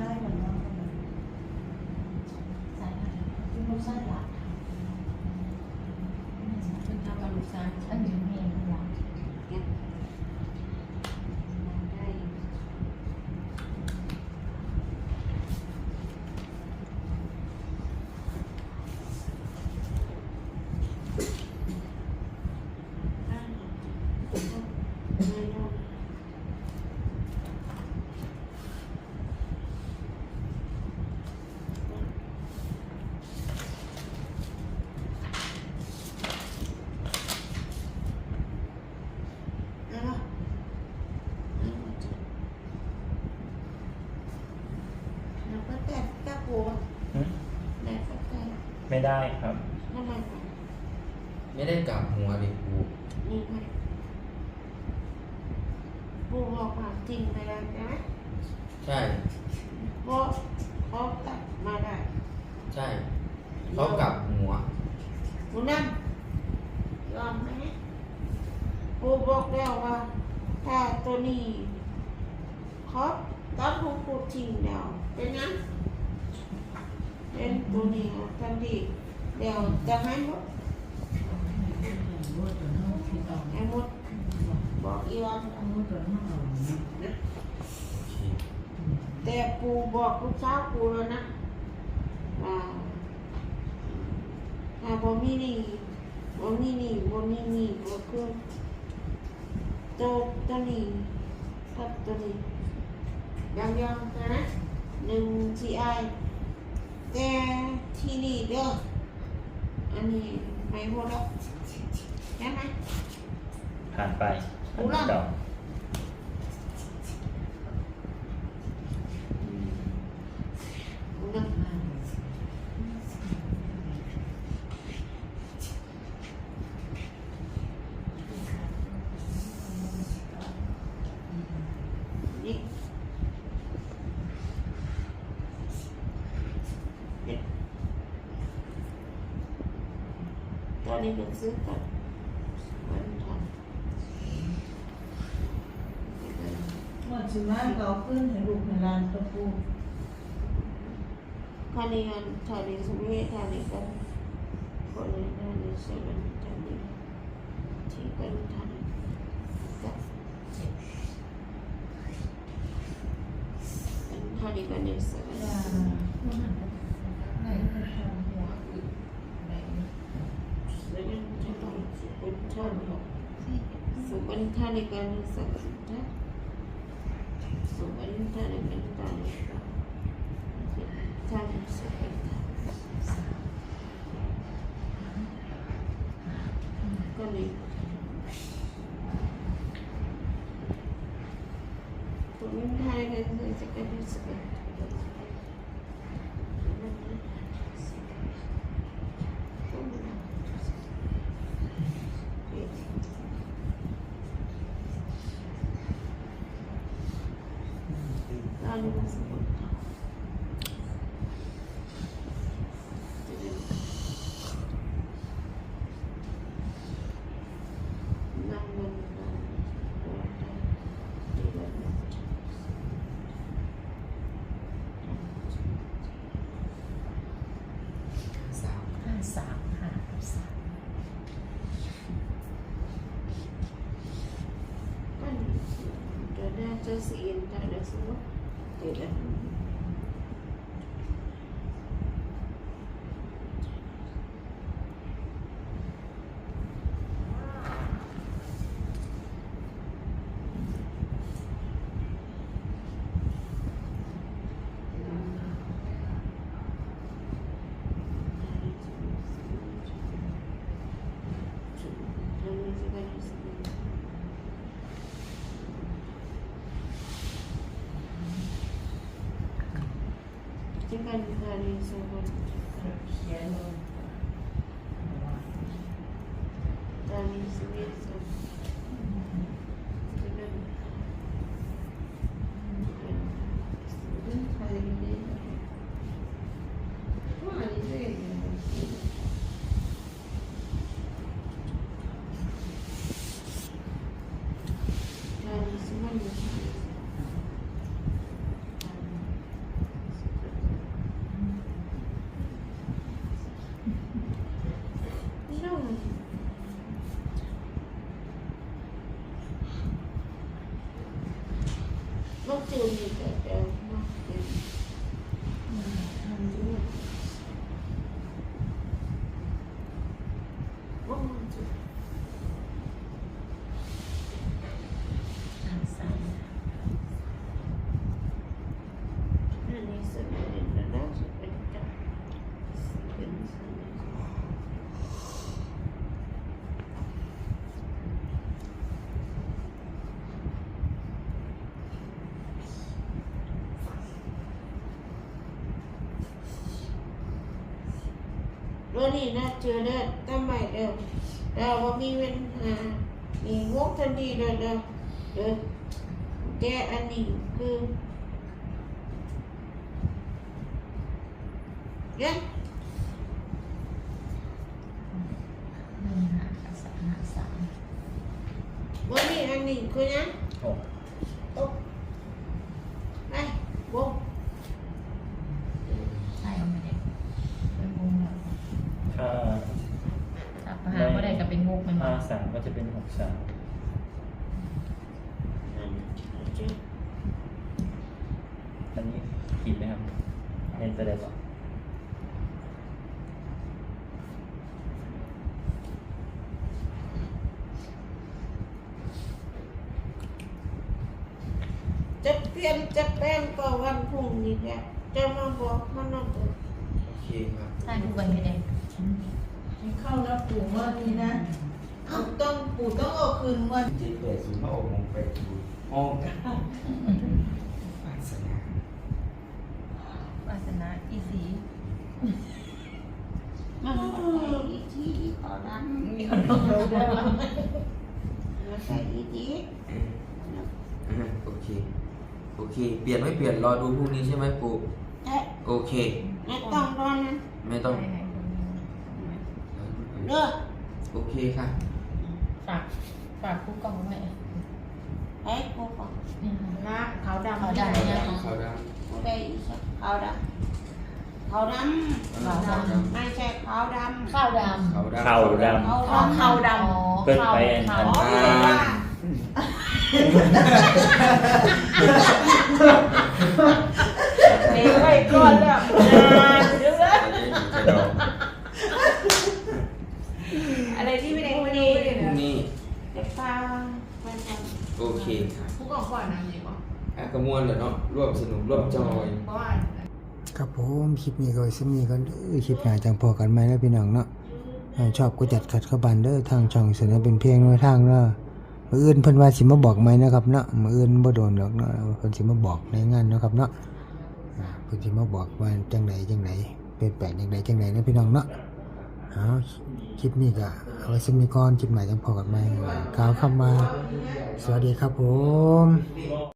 ส้มันเนาะสายพันธุ์ที่ลูกไส้หลัก เป็นทำมาลูกซาน อันนี้เมนหลัก ได้ แล้วก็แต่ตะโกน หึ แต่ก็แต่ ไม่ได้ครับ ทำไมคะไม่ได้กลับหัวดิครูนี่ไงปูบอกความจริงไปแล้วใช่ไหมใช่บอกเขากลับมาได้ใช่เขากลับหัว ปูนั่นยอมไหมปูบอกแล้วว่า ถ้าตัวนี้เขาตัดของปูทิ้งแล้วเป็นไง เป็นตัวนี้ทันทีเดี๋ยวจะให้หมดให้หมดบอกอีวันแต่ปูบอกลูกสาวปูแล้วนะว่าถ้าบ่มีนี่บ่มีนี่บ่มีนี่ก็คือโตวตัวนี้กับตัวนี้ยังยังนะหนึ่งที่ไอ แต่ที่นี่เด้ออันนี้ไม่หมดแล้วใช่ไหมผ่านไปรู้ละดอก นะนี่เนี่ย ตอนนี้เป็นซื้อกันวันทำว่าสิมาก็เอาขึ้นให้ลูกให้ลานตะปูคานิอันทานิสมิทานิกันคนนี้ทานิเซเว่นทานิที่กันทานกับทานิกันนิเซเว่นก็ทำหัว เซเว่นทา นิสุนทานิสุบัน Kan, hal tersebut Ada si ada semua. 对的 Yeah. แล้วนี่นะเจอได้ทำไมเด้อเราว่ามีเว้นหามีงกทันทีเด้อเด้อเด้อแกอันนี้คือเยันหนึ่งหาสามหาสามวันนี้อันนี้คือยัง หก ตกไปวง ใช่ไม่ได้เป็นวงแบบ ถ้า จับ หาก็ได้กับเป็นงกมันห้าสามก็จะเป็นหกสามอันนี้เจออันนี้ผิดไหมครับเห็นจะได้ปะจะเปลี่ยนจะแปลงก็วันพรุ่งนี้แหละจะมาบอกมันนะเด้อโอเคครับใช่ทุกวันไม่ได้ให้ เข้าแล้วปู่ว่านี่นะเอาต้องปู่ต้องเอาคืนวันเจ็ดแปดศูนย์มาออกมงไปดูห้องปาสนาวาสนาอีสีมันมาใส่อีทีขอดันมีคนลงรู้ด้วยว่ามาใส่อีทีอ่าโอเค โอเค เปลี่ยนไม่เปลี่ยนรอดูพรุ่งนี้ใช่ไหมปู่เอ๊ะโอเค ไม่ต้องรอนะไม่ต้องใช่ไหม เด้อโอเคค่ะ ฝากฝากคู่กล่องไว้ไอ้กูก่อนนี่ค่ะนะขาวดำขาวดำเนี่ยเขาดกูได้อีกสักขาวดำขาวดำขาวดำไม่ใช่ขาวดำข้าวดำเขาดำเข่าดขาวอ๋อดำข้าวดำ เกินไปอันข้าวอ๋อขาวเรียกว่า เลี้ยงไว้ก่อนแล้วนานเยอะ อันนี้อยู่กระดอง อะไรที่ไม่ได้ไม่ได้ พรุ่งนี้ เด็กฟ้ามันจะ โอเคค่ะคู่กล่องก่อนนะดีกว่าอะกระมวลเลยเนาะร่วมสนุกร่วมจอยเพราะว่าครับผมคลิปนี้ก็ไว้สมีกันเด้อคลิปหน้าจังพอกันไหมแล้วพี่น้องเนาะอ่าชอบก็จัดขัดเข้าบันเด้อทางช่องเสนอเป็นเพลงในทางเนาะมื้ออื่นเพิ่นว่าสิมาบอกไหมนะครับเนาะมื้ออื่นบ่โดนดอกเนาะเพิ่นสิมาบอกในงานเนาะครับเนาะอ่าเพิ่นสิมาบอกว่าจังไดจังไดเปลี่ยนแปลงจังไดจังไดนะพี่น้องเนาะ เอาคลิปนี้ก็เอาไว้สมีก่อนคลิปหม่จังพอกันไหมกล่าวคำว่าสวัสดีครับผม